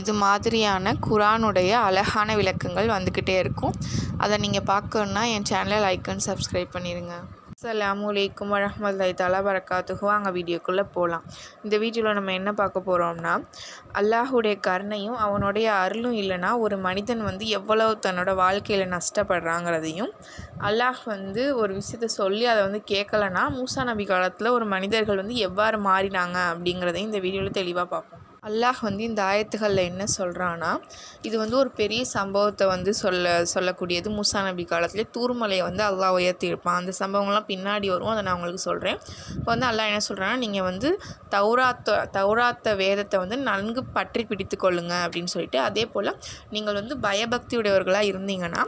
இது மாதிரியான குரானுடைய அழகான விளக்கங்கள் வந்துக்கிட்டே இருக்கும். அதை நீங்கள் பார்க்கணுன்னா என் சேனலை லைக் அண்ட் சப்ஸ்கிரைப் பண்ணிடுங்க அஸ்ஸலாமு அலைக்கும் வரஹ்மத்துல்லாஹி தஆலா வரக்காத்துகோ அங்கே வீடியோக்குள்ளே போகலாம் இந்த வீடியோவில் நம்ம என்ன பார்க்க போகிறோம்னா அல்லாஹுடைய கருணையும் அவனுடைய அருளும் இல்லைன்னா ஒரு மனிதன் வந்து எவ்வளவு தன்னோட வாழ்க்கையில் நஷ்டப்படுறாங்கிறதையும் அல்லாஹ் வந்து ஒரு விஷயத்த சொல்லி அதை வந்து கேட்கலன்னா மூசா நபி காலத்தில் ஒரு மனிதர்கள் வந்து எவ்வாறு மாறினாங்க அப்படிங்கிறதையும் இந்த வீடியோவில் தெளிவாக பார்ப்போம். அல்லாஹ் வந்து இந்த ஆயத்துகளில் என்ன சொல்கிறான்னா இது வந்து ஒரு பெரிய சம்பவத்தை வந்து சொல்ல சொல்லக்கூடியது. மூசா நபி காலத்திலே தூர்மலையை வந்து அல்லாஹ் உயர்த்தியிருப்பான் அந்த சம்பவங்கள்லாம் பின்னாடி வரும். அதை நான் உங்களுக்கு சொல்கிறேன் இப்போ வந்து அல்லாஹ் என்ன சொல்கிறான்னா நீங்கள் வந்து தௌராத்த தௌராத்த வேதத்தை வந்து நன்கு பற்றி பிடித்து கொள்ளுங்க அப்படின்னு சொல்லிட்டு அதே போல் நீங்கள் வந்து பயபக்தியுடையவர்களாக இருந்தீங்கன்னா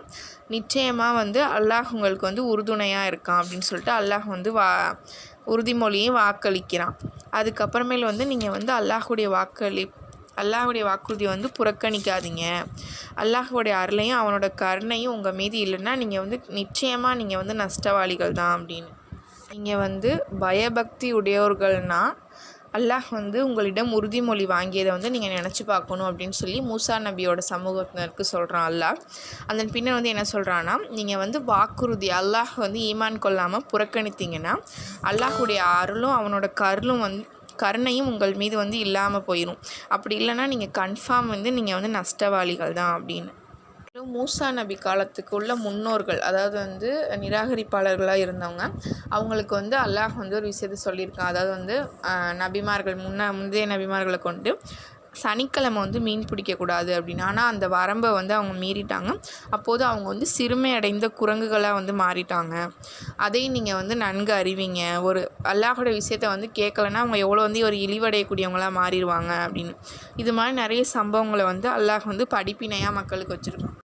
நிச்சயமாக வந்து அல்லாஹ் உங்களுக்கு வந்து உறுதுணையாக இருக்கான் அப்படின்னு சொல்லிட்டு அல்லாஹ் வந்து வா உறுதிமொழியும் வாக்களிக்கிறான். அதுக்கப்புறமேல் வந்து நீங்கள் வந்து அல்லாஹுடைய வாக்களி அல்லாஹுடைய வாக்குறுதியை வந்து புறக்கணிக்காதீங்க. அல்லாஹுடைய அருளையும் அவனோட கருணையும் உங்கள் மீது இல்லைன்னா நீங்கள் வந்து நிச்சயமாக நீங்கள் வந்து நஷ்டவாளிகள் தான் அப்படின்னு. நீங்கள் வந்து பயபக்தி உடையவர்கள்னால் அல்லாஹ் வந்து உங்களிடம் உறுதிமொழி வாங்கியதை வந்து நீங்கள் நினச்சி பார்க்கணும் அப்படின்னு சொல்லி மூசா நபியோட சமூகத்தினருக்கு சொல்கிறான் அல்லாஹ். அதன் பின்னர் வந்து என்ன சொல்கிறான்னா நீங்கள் வந்து வாக்குறுதி அல்லாஹ் வந்து ஈமான் கொள்ளாமல் புறக்கணித்தீங்கன்னா அல்லாஹுடைய அருளும் அவனோட கருளும் வந்து கருணையும் உங்கள் மீது வந்து இல்லாமல் போயிடும் அப்படி இல்லைன்னா நீங்கள் கன்ஃபார்ம் வந்து நீங்கள் வந்து நஷ்டவாளிகள் தான் அப்படின்னு. மூசா நபி காலத்துக்கு உள்ள முன்னோர்கள் அதாவது வந்து நிராகரிப்பாளர்களாக இருந்தவங்க அவங்களுக்கு வந்து அல்லாஹ் வந்து ஒரு விஷயத்தை சொல்லியிருக்கான். அதாவது வந்து நபிமார்கள் முன்ன முந்தைய நபிமார்களை கொண்டு சனிக்கிழமை வந்து மீன் பிடிக்கக்கூடாது அப்படின்னு. ஆனால் அந்த வரம்பை வந்து அவங்க மீறிட்டாங்க. அப்போது அவங்க வந்து சிறுமை அடைந்த குரங்குகளாக வந்து மாறிட்டாங்க. அதையும் நீங்கள் வந்து நன்கு அறிவிங்க. ஒரு அல்லாஹோட விஷயத்த வந்து கேட்கலன்னா அவங்க எவ்வளோ வந்து ஒரு இழிவடையக்கூடியவங்களாக மாறிடுவாங்க அப்படின்னு. இது மாதிரி நிறைய சம்பவங்களை வந்து அல்லாஹ் வந்து படிப்பினையாக மக்களுக்கு வச்சுருக்காங்க